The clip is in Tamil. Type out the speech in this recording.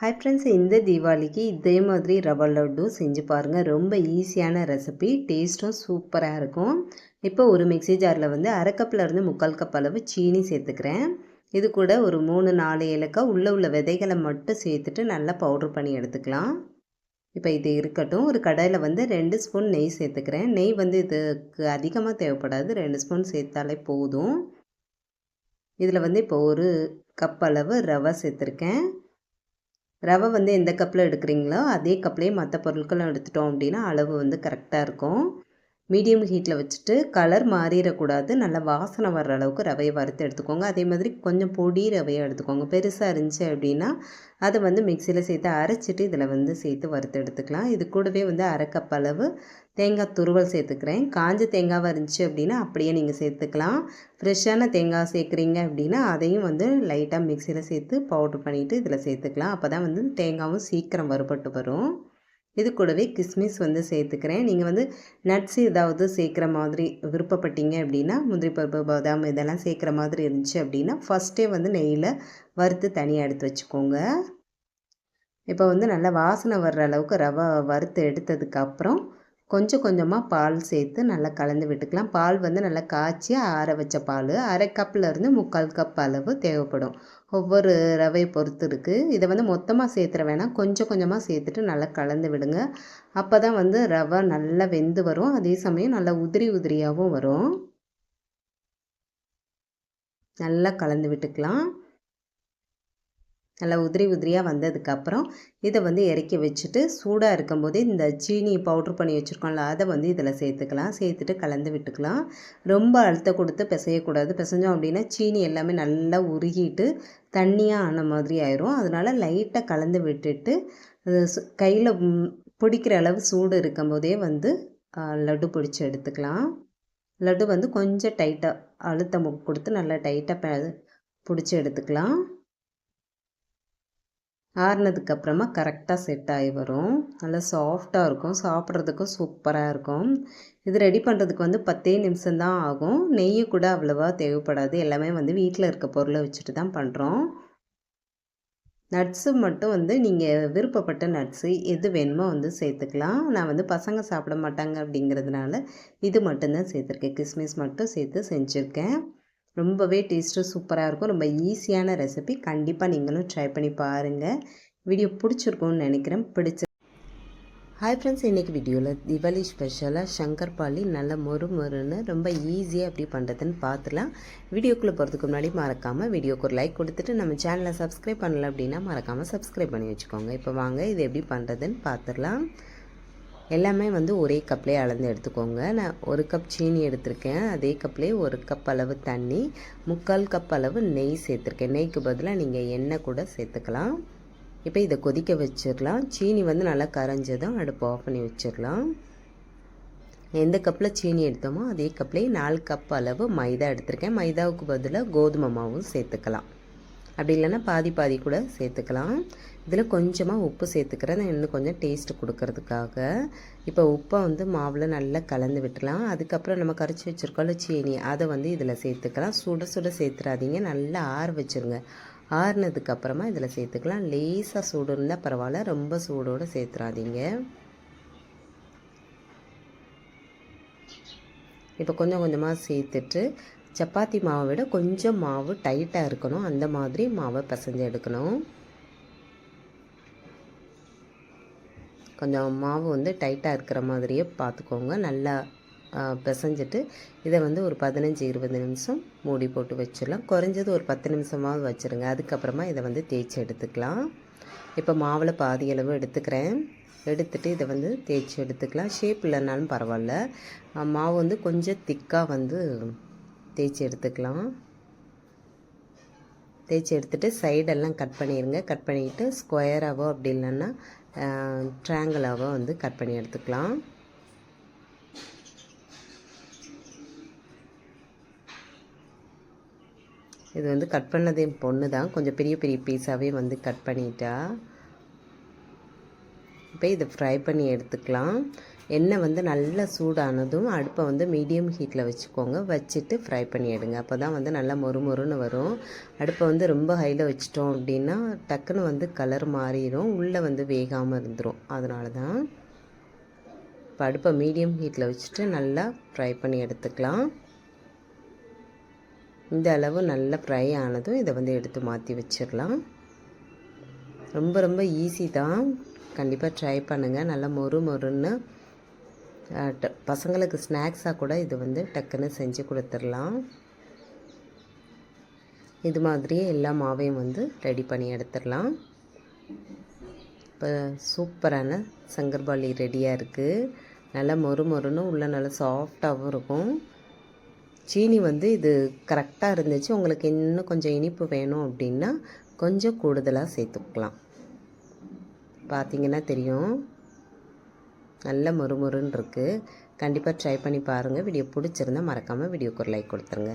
ஹாய் ஃப்ரெண்ட்ஸ் இந்த தீபாவளிக்கு இதே மாதிரி ரவா லட்டு செஞ்சு பாருங்கள் ரொம்ப ஈஸியான ரெசிபி டேஸ்ட்டும் சூப்பராக இருக்கும். இப்போ ஒரு மிக்ஸி ஜாரில் வந்து அரை கப்பில் இருந்து முக்கால் கப் அளவு சீனி சேர்த்துக்கிறேன். இது கூட ஒரு மூணு நாலு ஏலக்காய் உள்ளே உள்ள விதைகளை மட்டும் சேர்த்துட்டு நல்லா பவுட்ரு பண்ணி எடுத்துக்கலாம். இப்போ இது இருக்கட்டும். ஒரு கடையில் வந்து ரெண்டு ஸ்பூன் நெய் சேர்த்துக்கிறேன். நெய் வந்து இதுக்கு அதிகமாக தேவைப்படாது. ரெண்டு ஸ்பூன் சேர்த்தாலே போதும். இதில் வந்து இப்போ ஒரு கப் அளவு ரவை சேர்த்துருக்கேன். ரவை வந்து எந்த கப்பில் எடுக்கிறீங்களோ அதே கப்லேயே மற்ற பொருட்களும் எடுத்துட்டோம் அப்படின்னா அளவு வந்து கரெக்டாக இருக்கும். மீடியம் ஹீட்டில் வச்சுட்டு கலர் மாறிடக்கூடாது. நல்லா வாசனை வர்ற அளவுக்கு ரவையை வறுத்து எடுத்துக்கோங்க. அதே மாதிரி கொஞ்சம் பொடி ரவையை எடுத்துக்கோங்க. பெருசாக இருந்துச்சு அப்படின்னா அதை வந்து மிக்சியில் சேர்த்து அரைச்சிட்டு இதில் வந்து சேர்த்து வறுத்து எடுத்துக்கலாம். இது கூடவே வந்து அரைக்கப் அளவு தேங்காய் துருவல் சேர்த்துக்கிறேன். காஞ்ச தேங்காவாக இருந்துச்சு அப்படின்னா அப்படியே நீங்கள் சேர்த்துக்கலாம். ஃப்ரெஷ்ஷான தேங்காய் சேர்க்குறீங்க அப்படின்னா அதையும் வந்து லைட்டாக மிக்சியில் சேர்த்து பவுட்ரு பண்ணிவிட்டு இதில் சேர்த்துக்கலாம். அப்போ தான் வந்து தேங்காவும் சீக்கிரம் வறுபட்டு வரும். இது கூடவே கிஸ்மிஸ் வந்து சேர்த்துக்கிறேன். நீங்கள் வந்து நட்ஸ் ஏதாவது சேர்க்குற மாதிரி விருப்பப்பட்டீங்க அப்படின்னா முந்திரி பருப்பு பாதாம் இதெல்லாம் சேர்க்குற மாதிரி இருந்துச்சு அப்படின்னா ஃபஸ்ட்டே வந்து நெய்யில் வறுத்து தனியாக எடுத்து வச்சுக்கோங்க. இப்போ வந்து நல்லா வாசனை வர்ற அளவுக்கு ரவை வறுத்து எடுத்ததுக்கப்புறம் கொஞ்சம் கொஞ்சமாக பால் சேர்த்து நல்லா கலந்து விட்டுக்கலாம். பால் வந்து நல்லா காய்ச்சி ஆற வச்ச பால். அரை கப்லேருந்து முக்கால் கப் அளவு தேவைப்படும். ஒவ்வொரு ரவையை பொறுத்து இருக்குது இதை வந்து மொத்தமாக சேர்த்துற வேணாம். கொஞ்சம் கொஞ்சமாக சேர்த்துட்டு நல்லா கலந்து விடுங்க. அப்போ தான் வந்து ரவை நல்லா வெந்து வரும். அதே சமயம் நல்லா உதிரி உதிரியாகவும் வரும். நல்லா கலந்து விட்டுக்கலாம். நல்லா உதிரி உதிரியாக வந்ததுக்கப்புறம் இதை வந்து இறக்கி வச்சுட்டு சூடாக இருக்கும்போதே இந்த சீனி பவுட்ரு பண்ணி வச்சுருக்கோம்ல அதை வந்து இதில் சேர்த்துக்கலாம். சேர்த்துட்டு கலந்து விட்டுக்கலாம். ரொம்ப அழுத்த கொடுத்து பிசையக்கூடாது. பிசைஞ்சோம் அப்படின்னா சீனி எல்லாமே நல்லா உருகிட்டு தண்ணியாக ஆன மாதிரி ஆயிரும். அதனால் லைட்டாக கலந்து விட்டுட்டு கையில் பிடிக்கிற அளவு சூடு இருக்கும்போதே வந்து லட்டு பிடிச்சி எடுத்துக்கலாம். லட்டு வந்து கொஞ்சம் டைட்டாக அழுத்தம் கொடுத்து நல்லா டைட்டாக பிடிச்சி எடுத்துக்கலாம். ஆறுனதுக்கப்புறமா கரெக்டாக செட் ஆகி வரும். நல்லா சாஃப்டாக இருக்கும். சாப்பிட்றதுக்கும் சூப்பராக இருக்கும். இது ரெடி பண்ணுறதுக்கு வந்து பத்தே நிமிஷம்தான் ஆகும். நெய் கூட அவ்வளோவா தேவைப்படாது. எல்லாமே வந்து வீட்டில் இருக்க பொருளை வச்சுட்டு தான் பண்ணுறோம் நட்ஸு மட்டும் வந்து நீங்கள் விருப்பப்பட்ட நட்ஸு எது வேணுமோ வந்து சேர்த்துக்கலாம். நான் வந்து பசங்க சாப்பிட மாட்டாங்க அப்படிங்கிறதுனால இது மட்டும்தான் சேர்த்துருக்கேன். கிஸ்மிஸ் மட்டும் சேர்த்து செஞ்சுருக்கேன். ரொம்பவே டேஸ்ட்டும் சூப்பராக இருக்கும். ரொம்ப ஈஸியான ரெசிபி கண்டிப்பாக நீங்களும் ட்ரை பண்ணி பாருங்கள் வீடியோ பிடிச்சிருக்கும்னு நினைக்கிறேன். பிடிச்ச ஹாய் ஃப்ரெண்ட்ஸ் இன்றைக்கி வீடியோவில் தீபாவளி ஸ்பெஷலாக சங்கர் பாலி நல்ல மொறு மொறுன்னு ரொம்ப ஈஸியாக எப்படி பண்ணுறதுன்னு பார்த்துலாம் வீடியோக்குள்ளே போகிறதுக்கு முன்னாடி மறக்காமல் வீடியோக்கு ஒரு லைக் கொடுத்துட்டு நம்ம சேனலை சப்ஸ்கிரைப் பண்ணல அப்படின்னா மறக்காமல் சப்ஸ்கிரைப் பண்ணி வச்சுக்கோங்க. இப்போ வாங்க இது எப்படி பண்ணுறதுன்னு பார்த்துடலாம் எல்லாமே வந்து ஒரே கப்லேயே அளந்து எடுத்துக்கோங்க. நான் ஒரு கப் சீனி எடுத்திருக்கேன். அதே கப்லேயே ஒரு கப் அளவு தண்ணி முக்கால் கப் அளவு நெய் சேர்த்துருக்கேன். நெய்க்கு பதிலாக நீங்கள் எண்ணெய் கூட சேர்த்துக்கலாம். இப்போ இதை கொதிக்க வச்சிடலாம். சீனி வந்து நல்லா கரைஞ்சதும் அடுப்பு ஆஃப் பண்ணி வச்சிடலாம். எந்த கப்பில் சீனி எடுத்தோமோ அதே கப்லேயே நாலு கப் அளவு மைதா எடுத்திருக்கேன். மைதாவுக்கு பதிலாக கோதுமை மாவும் சேர்த்துக்கலாம். அப்படி இல்லைன்னா பாதி பாதி கூட சேர்த்துக்கலாம். இதில் கொஞ்சமாக உப்பு சேர்த்துக்கிறேன். இன்னும் கொஞ்சம் டேஸ்ட்டு கொடுக்கறதுக்காக. இப்போ உப்பை வந்து மாவில் நல்லா கலந்து விட்டுலாம் அதுக்கப்புறம் நம்ம கரைச்சி வச்சுருக்கோம்ல சீனி. அதை வந்து இதில் சேர்த்துக்கலாம். சுட சுட சேர்த்துறாதீங்க. நல்லா ஆற வச்சுருங்க. ஆறுனதுக்கப்புறமா இதில் சேர்த்துக்கலாம். லேசாக சூடு இருந்தால் பரவாயில்ல. ரொம்ப சூடோடு சேர்த்துறாதீங்க. இப்போ கொஞ்சம் கொஞ்சமாக சேர்த்துட்டு சப்பாத்தி மாவை விட கொஞ்சம் மாவு டைட்டாக இருக்கணும். அந்த மாதிரி மாவை பிசைஞ்சு எடுக்கணும். கொஞ்சம் மாவு வந்து டைட்டாக இருக்கிற மாதிரியே பார்த்துக்கோங்க. நல்லா பிசைஞ்சிட்டு இதை வந்து ஒரு பதினஞ்சு இருபது நிமிஷம் மூடி போட்டு வச்சிடலாம். குறைஞ்சது ஒரு பத்து நிமிஷமாவது வச்சுருங்க. அதுக்கப்புறமா இதை வந்து தேய்ச்சி எடுத்துக்கலாம். இப்போ மாவில் பாதி அளவு எடுத்துக்கிறேன். எடுத்துகிட்டு இதை வந்து தேய்ச்சி எடுத்துக்கலாம். ஷேப் இல்லைனாலும் பரவாயில்ல. மாவு வந்து கொஞ்சம் திக்காக வந்து தேய்ச்சி எடுத்துக்கலாம். தேய்ச்சி எடுத்துகிட்டு சைடெல்லாம் கட் பண்ணிடுங்க கட் பண்ணிவிட்டு ஸ்கொயராகவோ அப்படி இல்லைன்னா ட்ராங்கிளாகவோ வந்து கட் பண்ணி எடுத்துக்கலாம். இது வந்து கட் பண்ணதே பொண்ணு தான் கொஞ்சம் பெரிய பெரிய பீஸாகவே வந்து கட் பண்ணிட்டா. இப்போ இதை ஃப்ரை பண்ணி எடுத்துக்கலாம். எண்ணெய் வந்து நல்லா சூடானதும் அடுப்பை வந்து மீடியம் ஹீட்டில் வச்சுக்கோங்க. வச்சுட்டு ஃப்ரை பண்ணி எடுங்க. அப்போ தான் வந்து நல்லா மொறு மொறுன்னு வரும். அடுப்பை வந்து ரொம்ப ஹையில் வச்சிட்டோம் அப்படின்னா டக்குன்னு வந்து கலர் மாறிடும் உள்ளே வந்து வேகாமல் இருந்துடும் அதனால தான் இப்போ அடுப்பை மீடியம் ஹீட்டில் வச்சுட்டு நல்லா ஃப்ரை பண்ணி எடுத்துக்கலாம். இந்த அளவு நல்லா ஃப்ரை ஆனதும் இதை வந்து எடுத்து மாற்றி வச்சிடலாம். ரொம்ப ரொம்ப ஈஸி தான். கண்டிப்பாக ட்ரை பண்ணுங்கள் நல்லா மொறு மொறுன்னு ட- பசங்களுக்கு ஸ்நாக்ஸாக கூட இது வந்து டக்குன்னு செஞ்சு கொடுத்துடலாம். இது மாதிரியே எல்லா மாவையும் வந்து ரெடி பண்ணி எடுத்துடலாம். இப்போ சூப்பரான சங்கர்பாலி ரெடியாக இருக்குது நல்லா மொறு மொறுன்னு உள்ளே நல்லா சாஃப்டாகவும் இருக்கும். சீனி வந்து இது கரெக்டாக இருந்துச்சு. உங்களுக்கு இன்னும் கொஞ்சம் இனிப்பு வேணும் அப்படின்னா கொஞ்சம் கூடுதலாக சேர்த்துக்கலாம். பார்த்தீங்கன்னா தெரியும். நல்ல மொறுமொறுன்னு இருக்குது கண்டிப்பாக ட்ரை பண்ணி பாருங்கள் வீடியோ பிடிச்சிருந்தால் மறக்காமல் வீடியோக்கு ஒரு லைக் கொடுத்துருங்க.